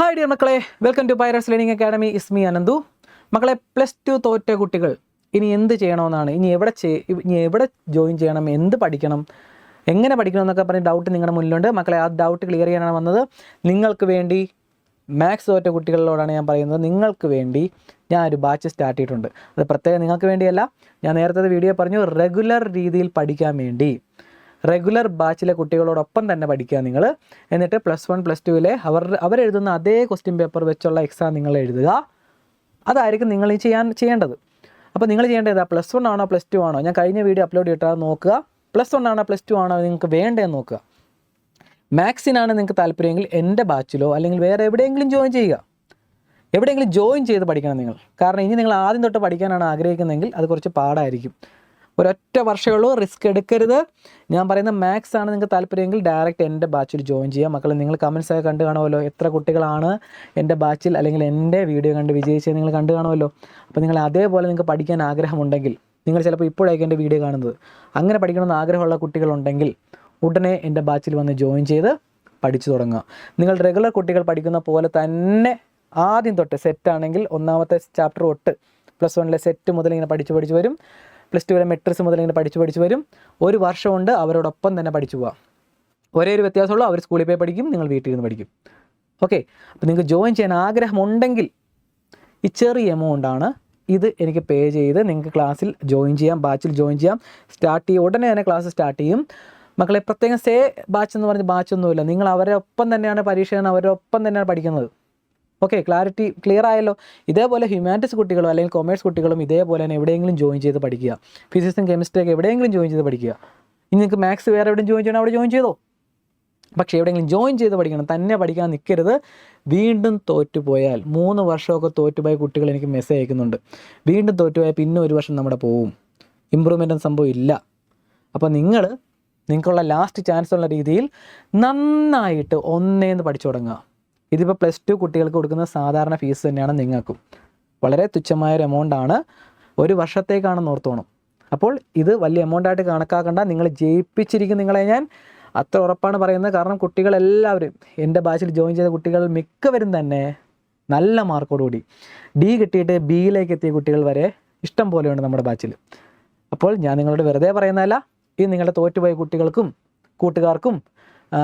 Hi dear മക്കളെ. Welcome to Pyrus learning academy is me Ananthu മക്കളെ plus two തോറ്റ കുട്ടികൾ ഇനി എന്ത് ചെയ്യണമെന്നാണ്? ഇനി എവിടെ ഇനി എവിടെ ജോയിൻ ചെയ്യണം? എന്ത് പഠിക്കണം? എങ്ങനെ പഠിക്കണം എന്നൊക്കെ പറഞ്ഞ് ഡൗട്ട് നിങ്ങളുടെ മുന്നിലുണ്ട്. മക്കളെ ആ ഡൗട്ട് ക്ലിയർ ചെയ്യാനാണ് വന്നത്. നിങ്ങൾക്ക് വേണ്ടി മാത്സ് തോറ്റ കുട്ടികളോടാണ് ഞാൻ പറയുന്നത്. നിങ്ങൾക്ക് വേണ്ടി ഞാൻ ഒരു ബാച്ച് സ്റ്റാർട്ട് ചെയ്തിട്ടുണ്ട്. അത് പ്രത്യേകം നിങ്ങൾക്ക് വേണ്ടിയല്ല. ഞാൻ നേരത്തെ വീഡിയോ പറഞ്ഞു. റെഗുലർ രീതിയിൽ പഠിക്കാൻ വേണ്ടി. റെഗുലർ ബാച്ചിലെ കുട്ടികളോടൊപ്പം തന്നെ പഠിക്കുക നിങ്ങൾ. എന്നിട്ട് പ്ലസ് വൺ പ്ലസ് ടുവിലെ അവർ അവരെഴുതുന്ന അതേ ക്വസ്റ്റ്യൻ പേപ്പർ വെച്ചുള്ള എക്സാം നിങ്ങൾ എഴുതുക. അതായിരിക്കും നിങ്ങൾ ഈ ചെയ്യാൻ ചെയ്യേണ്ടത്. അപ്പോൾ നിങ്ങൾ ചെയ്യേണ്ടത് പ്ലസ് വൺ ആണോ പ്ലസ് ടു ആണോ? ഞാൻ കഴിഞ്ഞ വീഡിയോ അപ്ലോഡ് ചെയ്തിട്ട് നോക്കുക. പ്ലസ് വൺ ആണോ പ്ലസ് ടു ആണോ നിങ്ങൾക്ക് വേണ്ടതെന്ന് നോക്കുക. മാത്സിനാണ് നിങ്ങൾക്ക് താല്പര്യമെങ്കിൽ എന്റെ ബാച്ചിലോ അല്ലെങ്കിൽ വേറെ എവിടെയെങ്കിലും ജോയിൻ ചെയ്യുക. എവിടെയെങ്കിലും ജോയിൻ ചെയ്ത് പഠിക്കണം നിങ്ങൾ. കാരണം ഇനി നിങ്ങൾ ആദ്യം തൊട്ട് പഠിക്കാനാണ് ആഗ്രഹിക്കുന്നതെങ്കിൽ അത് കുറച്ച് പാടായിരിക്കും. ഒരൊറ്റ വർഷമേ ഉള്ളൂ റിസ്ക് എടുക്കരുത്. ഞാൻ പറയുന്ന മാത്സ് ആണ് നിങ്ങൾക്ക് താല്പര്യമെങ്കിൽ ഡയറക്റ്റ് എന്റെ ബാച്ചിൽ ജോയിൻ ചെയ്യാം. മക്കളെ നിങ്ങൾ കമൻസ് ഒക്കെ കണ്ടു കാണുമല്ലോ എത്ര കുട്ടികളാണ് എന്റെ ബാച്ചിൽ അല്ലെങ്കിൽ എന്റെ വീഡിയോ കണ്ട് വിജയിച്ചത് നിങ്ങൾ കണ്ടു കാണുമല്ലോ. അപ്പോൾ നിങ്ങൾ അതേപോലെ നിങ്ങൾക്ക് പഠിക്കാൻ ആഗ്രഹമുണ്ടെങ്കിൽ നിങ്ങൾ ചിലപ്പോൾ ഇപ്പോഴായിരിക്കും എന്റെ വീഡിയോ കാണുന്നത്. അങ്ങനെ പഠിക്കണമെന്ന് ആഗ്രഹമുള്ള കുട്ടികളുണ്ടെങ്കിൽ ഉടനെ എന്റെ ബാച്ചിൽ വന്ന് ജോയിൻ ചെയ്ത് പഠിച്ചു തുടങ്ങുക. നിങ്ങൾ റെഗുലർ കുട്ടികൾ പഠിക്കുന്ന പോലെ തന്നെ ആദ്യം തൊട്ട് സെറ്റാണെങ്കിൽ ഒന്നാമത്തെ ചാപ്റ്റർ തൊട്ട് പ്ലസ് വണ്ണിലെ സെറ്റ് മുതൽ ഇങ്ങനെ പഠിച്ച് പഠിച്ച് വരും. പ്ലസ് വരെ മെട്രിക്സ് മുതൽ ഇങ്ങനെ പഠിച്ചു പഠിച്ചു വരും. ഒരു വർഷം കൊണ്ട് അവരോടൊപ്പം തന്നെ പഠിച്ചു പോവാം. ഒരേ ഒരു വ്യത്യാസമുള്ളൂ അവർ സ്കൂളിൽ പോയി പഠിക്കും നിങ്ങൾ വീട്ടിൽ ഇരുന്ന് പഠിക്കും. ഓക്കെ അപ്പോൾ നിങ്ങൾക്ക് ജോയിൻ ചെയ്യാൻ ആഗ്രഹമുണ്ടെങ്കിൽ ഈ ചെറിയ എമൗണ്ടാണ് ഇത് എനിക്ക് പേ ചെയ്ത് നിങ്ങൾക്ക് ക്ലാസ്സിൽ ജോയിൻ ചെയ്യാം ബാച്ചിൽ ജോയിൻ ചെയ്യാം. സ്റ്റാർട്ട് ചെയ്യും ഉടനെ തന്നെ ക്ലാസ് സ്റ്റാർട്ട് ചെയ്യും. മക്കളെ പ്രത്യേകം സേ ബാച്ച് എന്ന് പറഞ്ഞ് ബാച്ചൊന്നുമില്ല നിങ്ങൾ അവരെ ഒപ്പം തന്നെയാണ് പരീക്ഷ അവരുടെ ഒപ്പം തന്നെയാണ് പഠിക്കുന്നത്. ഓക്കെ ക്ലാരിറ്റി ക്ലിയർ ആയല്ലോ. ഇതേപോലെ ഹ്യൂമാനിറ്റീസ് കുട്ടികളും അല്ലെങ്കിൽ കൊമേഴ്സ് കുട്ടികളും ഇതേപോലെ തന്നെ എവിടെയെങ്കിലും ജോയിൻ ചെയ്ത് പഠിക്കുക. ഫിസിക്സും കെമിസ്ട്രി ഒക്കെ എവിടെയെങ്കിലും ജോയിൻ ചെയ്ത് പഠിക്കുക. ഇനി നിങ്ങൾക്ക് മാത്സ് വേറെ എവിടെയും ജോയിൻ ചെയ്യണം അവിടെ ജോയിൻ ചെയ്തോ? പക്ഷേ എവിടെയെങ്കിലും ജോയിൻ ചെയ്ത് പഠിക്കണം തന്നെ പഠിക്കാൻ നിൽക്കരുത് വീണ്ടും തോറ്റുപോയാൽ മൂന്ന് വർഷമൊക്കെ തോറ്റുപോയ കുട്ടികൾ എനിക്ക് മെസ്സേജ് അയക്കുന്നുണ്ട്. വീണ്ടും തോറ്റുപോയാൽ പിന്നെ ഒരു വർഷം നമ്മുടെ പോവും. ഇമ്പ്രൂവ്മെന്റും സംഭവം ഇല്ല അപ്പോൾ നിങ്ങൾ നിങ്ങൾക്കുള്ള ലാസ്റ്റ് ചാൻസ് ഉള്ള രീതിയിൽ നന്നായിട്ട് ഒന്നേന്ന് പഠിച്ചു തുടങ്ങുക. ഇതിപ്പോൾ പ്ലസ് ടു കുട്ടികൾക്ക് കൊടുക്കുന്ന സാധാരണ ഫീസ് തന്നെയാണ് നിങ്ങൾക്കും. വളരെ തുച്ഛമായ ഒരു എമൗണ്ട് ആണ് ഒരു വർഷത്തേക്കാണെന്ന് ഓർത്തോണം. അപ്പോൾ ഇത് വലിയ എമൗണ്ട് ആയിട്ട് കണക്കാക്കേണ്ട. നിങ്ങൾ ജയിപ്പിച്ചിരിക്കും നിങ്ങളെ ഞാൻ അത്ര ഉറപ്പാണ് പറയുന്നത്. കാരണം കുട്ടികളെല്ലാവരും എന്റെ ബാച്ചിൽ ജോയിൻ ചെയ്ത കുട്ടികൾ മിക്കവരും തന്നെ നല്ല മാർക്കോടുകൂടി ഡി കിട്ടിയിട്ട് ബിയിലേക്ക് എത്തിയ കുട്ടികൾ വരെ ഇഷ്ടം പോലെയുണ്ട് നമ്മുടെ ബാച്ചിൽ അപ്പോൾ ഞാൻ നിങ്ങളോട് വെറുതെ പറയുന്നതല്ല. ഈ നിങ്ങളുടെ തോറ്റുപോയ കുട്ടികൾക്കും കൂട്ടുകാർക്കും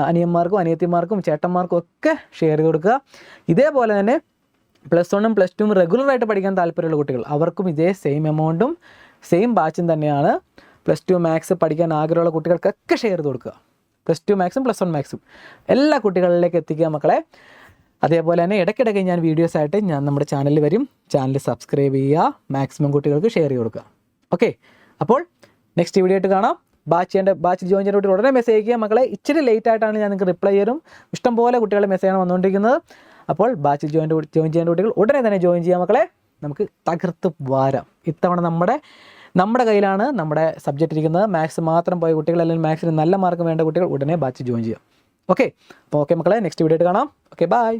അനിയന്മാർക്കും അനിയത്തിമാർക്കും ചേട്ടന്മാർക്കും ഒക്കെ ഷെയർ ചെയ്ത് കൊടുക്കുക. ഇതേപോലെ തന്നെ പ്ലസ് വണ്ണും പ്ലസ് ടുവും റെഗുലറായിട്ട് പഠിക്കാൻ താല്പര്യമുള്ള കുട്ടികൾ അവർക്കും ഇതേ സെയിം എമൗണ്ടും സെയിം ബാച്ചും തന്നെയാണ് പ്ലസ് ടു മാത്സ് പഠിക്കാൻ ആഗ്രഹമുള്ള കുട്ടികൾക്കൊക്കെ ഷെയർ ചെയ്ത് കൊടുക്കുക. പ്ലസ് ടു മാത്സും പ്ലസ് വൺ മാത്സും എല്ലാ കുട്ടികളിലേക്ക് എത്തിക്കുക മക്കളെ. അതേപോലെ തന്നെ ഇടയ്ക്കിടയ്ക്ക് ഞാൻ വീഡിയോസ് ആയിട്ട് ഞാൻ നമ്മുടെ ചാനലിൽ വരും. ചാനൽ സബ്സ്ക്രൈബ് ചെയ്യുക മാക്സിമം കുട്ടികൾക്ക് ഷെയർ ചെയ്ത് കൊടുക്കുക. ഓക്കെ അപ്പോൾ നെക്സ്റ്റ് വീഡിയോ ആയിട്ട് കാണാം. ബാച്ച് ചെയ്യേണ്ട ബാച്ച് ജോയിൻ ചെയ്യേണ്ട കുട്ടികൾ ഉടനെ മെസ്സേജ് ചെയ്യുക മക്കളെ ഇച്ചിരി ലേറ്റ് ആയിട്ടാണ് ഞാൻ നിങ്ങൾക്ക് റിപ്ലൈ ചെയ്യും ഇഷ്ടംപോലെ കുട്ടികളെ മെസ്സേജാണ് വന്നുകൊണ്ടിരിക്കുന്നത്. അപ്പോൾ ബാച്ച് ജോയിൻ ജോയിൻ ചെയ്യേണ്ട കുട്ടികൾ ഉടനെ തന്നെ ജോയിൻ ചെയ്യാം മക്കളെ. നമുക്ക് തകർത്ത് വാരാം. ഇത്തവണ നമ്മുടെ നമ്മുടെ കയ്യിലാണ് നമ്മുടെ സബ്ജക്റ്റ് ഇരിക്കുന്നത്. മാത്സ് മാത്രം പോയ കുട്ടികൾ അല്ലെങ്കിൽ മാത്സിന് നല്ല മാർക്ക് വേണ്ട കുട്ടികൾ ഉടനെ ബാച്ച് ജോയിൻ ചെയ്യാം ഓക്കെ അപ്പോൾ ഓക്കെ മക്കളെ നെക്സ്റ്റ് വീഡിയോ കാണാം. Okay bye